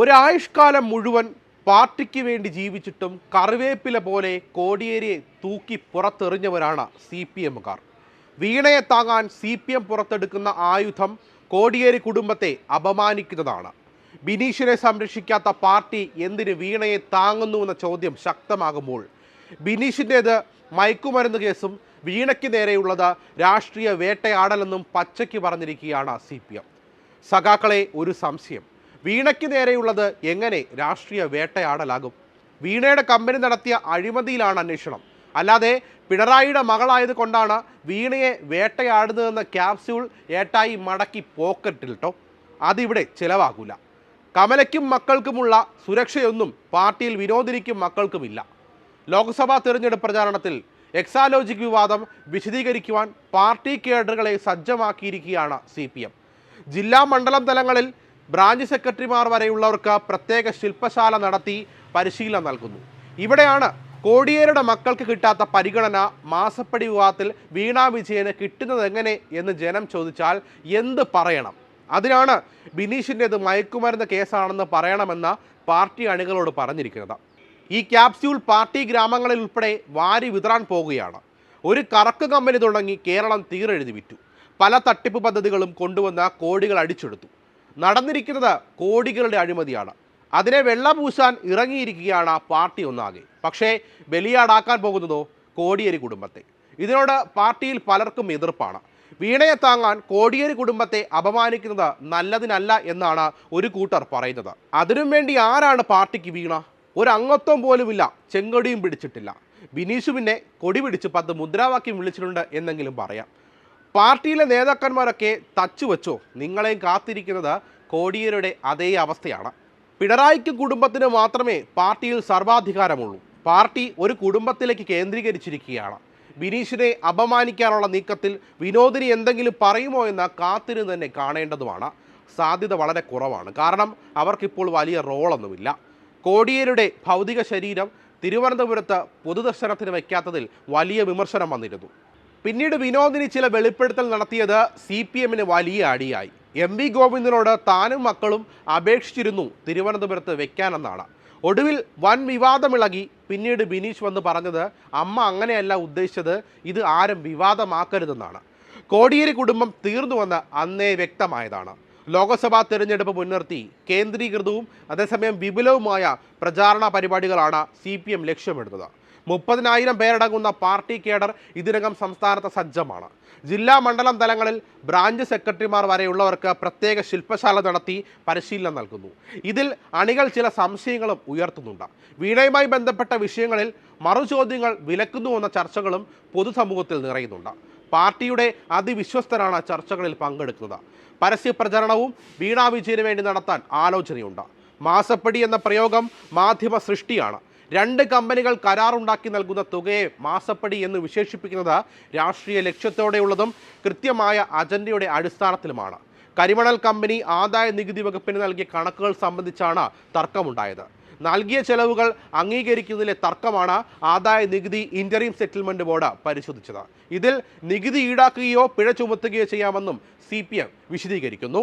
ഒരായുഷ്കാലം മുഴുവൻ പാർട്ടിക്ക് വേണ്ടി ജീവിച്ചിട്ടും കറിവേപ്പില പോലെ കോടിയേരിയെ തൂക്കി പുറത്തെറിഞ്ഞവരാണ് സി പി എമ്മുകാർ. വീണയെ താങ്ങാൻ സി പി എം പുറത്തെടുക്കുന്ന ആയുധം കോടിയേരി കുടുംബത്തെ അപമാനിക്കുന്നതാണ്. ബിനീഷിനെ സംരക്ഷിക്കാത്ത പാർട്ടി എന്തിന് വീണയെ താങ്ങുന്നു എന്ന ചോദ്യം ശക്തമാകുമ്പോൾ ബിനീഷിന്റേത് മയക്കുമരുന്ന് കേസും വീണയ്ക്ക് നേരെയുള്ളത് രാഷ്ട്രീയ വേട്ടയാടലെന്നും പച്ചയ്ക്ക് പറഞ്ഞിരിക്കുകയാണ് സി പി എം. സഖാക്കളെ ഒരു സംശയം. വീണയ്ക്ക് നേരെയുള്ളത് എങ്ങനെ രാഷ്ട്രീയ വേട്ടയാടലാകും? വീണയുടെ കമ്പനി നടത്തിയ അഴിമതിയിലാണ് അന്വേഷണം. അല്ലാതെ പിണറായിയുടെ മകളായത് കൊണ്ടാണ് വീണയെ വേട്ടയാടുന്നതെന്ന ക്യാപ്സ്യൂൾ ഏട്ടായി മടക്കി പോക്കറ്റിൽ പോക്കറ്റിലിട്ടോ. അതിവിടെ ചിലവാകൂല. കമലയ്ക്കും മക്കൾക്കുമുള്ള സുരക്ഷയൊന്നും പാർട്ടിയിൽ വിനോദിനിക്കും മക്കൾക്കുമില്ല. ലോക്സഭാ തെരഞ്ഞെടുപ്പ് പ്രചാരണത്തിൽ എക്സാലോജിക് വിവാദം വിശദീകരിക്കുവാൻ പാർട്ടി കേഡറുകളെ സജ്ജമാക്കിയിരിക്കുകയാണ് സി പി എം. ജില്ലാ മണ്ഡലം തലങ്ങളിൽ ബ്രാഞ്ച് സെക്രട്ടറിമാർ വരെയുള്ളവർക്ക് പ്രത്യേക ശില്പശാല നടത്തി പരിശീലനം നൽകുന്നു. ഇവിടെയാണ് കോടിയേരുടെ മക്കൾക്ക് കിട്ടാത്ത പരിഗണന മാസപ്പടി വിവാഹത്തിൽ വീണാ വിജയന് കിട്ടുന്നത് എങ്ങനെ എന്ന് ജനം ചോദിച്ചാൽ എന്ത് പറയണം? അതിനാണ് ബിനീഷിന്റെത് മയക്കുമരുന്ന് കേസാണെന്ന് പറയണമെന്ന പാർട്ടി അണികളോട് പറഞ്ഞിരിക്കുന്നത്. ഈ ക്യാപ്സ്യൂൾ പാർട്ടി ഗ്രാമങ്ങളിൽ ഉൾപ്പെടെ വാരി വിതറാൻ പോവുകയാണ്. ഒരു കറക്ക് കമ്പനി തുടങ്ങി കേരളം തീരെഴുതി വിറ്റു പല തട്ടിപ്പ് പദ്ധതികളും കൊണ്ടുവന്ന കോടികൾ അടിച്ചെടുത്തു. നടന്നിരിക്കുന്നത് കോടികളുടെ അഴിമതിയാണ്. അതിനെ വെള്ളപൂശാൻ ഇറങ്ങിയിരിക്കുകയാണ് പാർട്ടി ഒന്നാകെ. പക്ഷേ ബലിയാടാക്കാൻ പോകുന്നതോ കോടിയേരി കുടുംബത്തെ. ഇതിനോട് പാർട്ടിയിൽ പലർക്കും എതിർപ്പാണ്. വീണയെ താങ്ങാൻ കോടിയേരി കുടുംബത്തെ അപമാനിക്കുന്നത് നല്ലതിനല്ല എന്നാണ് ഒരു കൂട്ടർ പറയുന്നത്. അതിനും വേണ്ടി ആരാണ് പാർട്ടിക്ക് വീണ? ഒരു അംഗത്വം പോലുമില്ല ചെങ്കൊടിയും പിടിച്ചിട്ടില്ല. ബിനീഷു പിന്നെ കൊടി പിടിച്ച് പത്ത് മുദ്രാവാക്യം വിളിച്ചിട്ടുണ്ട് എന്നെങ്കിലും പറയാം. പാർട്ടിയിലെ നേതാക്കന്മാരൊക്കെ തച്ചു വച്ചോ? നിങ്ങളെയും കാത്തിരിക്കുന്നത് കോടിയേരുടെ അതേ അവസ്ഥയാണ്. പിണറായിക്ക് കുടുംബത്തിന് മാത്രമേ പാർട്ടിയിൽ സർവാധികാരമുള്ളൂ. പാർട്ടി ഒരു കുടുംബത്തിലേക്ക് കേന്ദ്രീകരിച്ചിരിക്കുകയാണ്. ബിനീഷിനെ അപമാനിക്കാനുള്ള നീക്കത്തിൽ വിനോദിനി എന്തെങ്കിലും പറയുമോ എന്ന കാത്തിരുന്ന് തന്നെ കാണേണ്ടതുമാണ്. സാധ്യത വളരെ കുറവാണ്. കാരണം അവർക്കിപ്പോൾ വലിയ റോളൊന്നുമില്ല. കോടിയേരുടെ ഭൗതിക ശരീരം തിരുവനന്തപുരത്ത് പൊതുദർശനത്തിന് വയ്ക്കാത്തതിൽ വലിയ വിമർശനം വന്നിരുന്നു. പിന്നീട് വിനോദിനി ചില വെളിപ്പെടുത്തൽ നടത്തിയത് സി പി എമ്മിന് വലിയ അടിയായി. എം വി ഗോവിന്ദനോട് താനും മക്കളും അപേക്ഷിച്ചിരുന്നു തിരുവനന്തപുരത്ത് വെക്കാനെന്നാണ്. ഒടുവിൽ വൻ വിവാദമിളകി പിന്നീട് ബിനീഷ് വന്ന് പറഞ്ഞത് അമ്മ അങ്ങനെയല്ല ഉദ്ദേശിച്ചത് ഇത് ആരും വിവാദമാക്കരുതെന്നാണ്. കോടിയേരി കുടുംബം തീർന്നുവെന്ന് അന്നേ വ്യക്തമായതാണ്. ലോക്സഭാ തെരഞ്ഞെടുപ്പ് മുൻനിർത്തി കേന്ദ്രീകൃതവും അതേസമയം വിപുലവുമായ പ്രചാരണ പരിപാടികളാണ് സി പി എം ലക്ഷ്യമിടുന്നത്. മുപ്പതിനായിരം പേരടങ്ങുന്ന പാർട്ടി കേഡർ ഇതിനകം സംസ്ഥാനത്ത് സജ്ജമാണ്. ജില്ലാ മണ്ഡലം തലങ്ങളിൽ ബ്രാഞ്ച് സെക്രട്ടറിമാർ വരെയുള്ളവർക്ക് പ്രത്യേക ശില്പശാല നടത്തി പരിശീലനം നൽകുന്നു. ഇതിൽ അണികൾ ചില സംശയങ്ങളും ഉയർത്തുന്നുണ്ട്. വീണയുമായി ബന്ധപ്പെട്ട വിഷയങ്ങളിൽ മറുചോദ്യങ്ങൾ വിലക്കുന്നുവെന്ന ചർച്ചകളും പൊതുസമൂഹത്തിൽ നിറയുന്നുണ്ട്. പാർട്ടിയുടെ അതിവിശ്വസ്തരാണ് ചർച്ചകളിൽ പങ്കെടുക്കുന്നത്. പരസ്യ പ്രചരണവും വീണ വിജയന് വേണ്ടി നടത്താൻ ആലോചനയുണ്ട്. മാസപ്പടി എന്ന പ്രയോഗം മാധ്യമ സൃഷ്ടിയാണ്. രണ്ട് കമ്പനികൾ കരാറുണ്ടാക്കി നൽകുന്ന തുകയെ മാസപ്പടി എന്ന് വിശേഷിപ്പിക്കുന്നത് രാഷ്ട്രീയ ലക്ഷ്യത്തോടെയുള്ളതും കൃത്യമായ അജണ്ടയുടെ അടിസ്ഥാനത്തിലുമാണ്. കരിമണൽ കമ്പനി ആദായ നികുതി വകുപ്പിന് നൽകിയ കണക്കുകൾ സംബന്ധിച്ചാണ് തർക്കമുണ്ടായത്. നൽകിയ ചെലവുകൾ അംഗീകരിക്കുന്നതിലെ തർക്കമാണ് ആദായ നികുതി ഇന്ററീം സെറ്റിൽമെന്റ് ബോർഡ് പരിശോധിച്ചത്. ഇതിൽ നികുതി ഈടാക്കുകയോ പിഴ ചുമത്തുകയോ ചെയ്യാമെന്നും സി വിശദീകരിക്കുന്നു.